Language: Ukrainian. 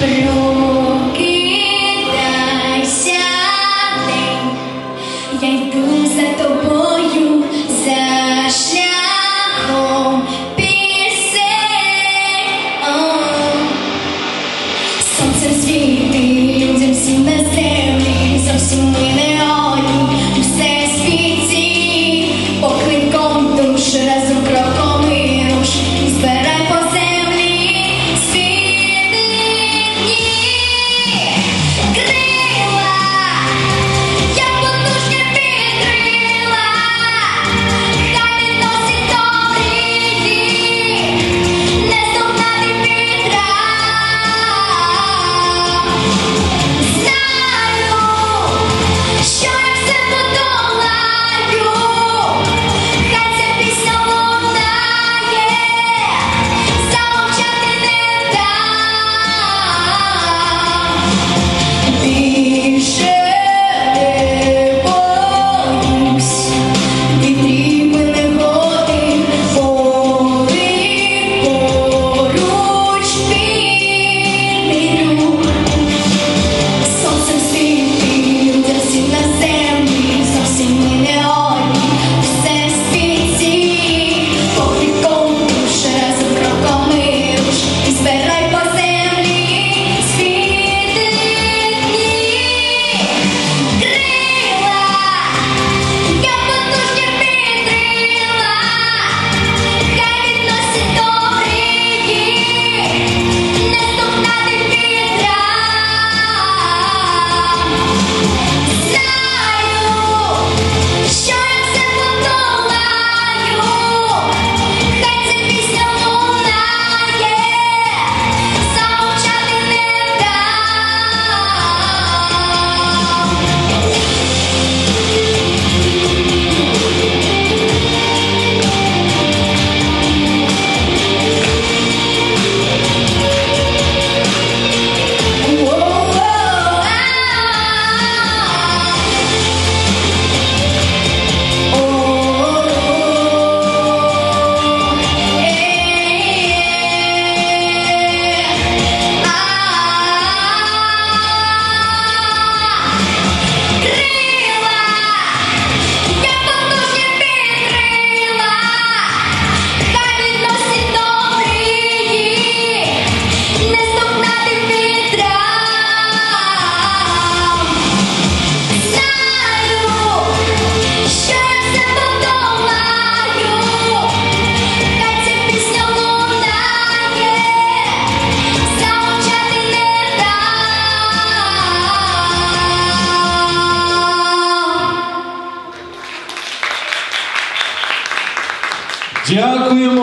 Прокидайся, день, я йду за тобою. Дякуємо.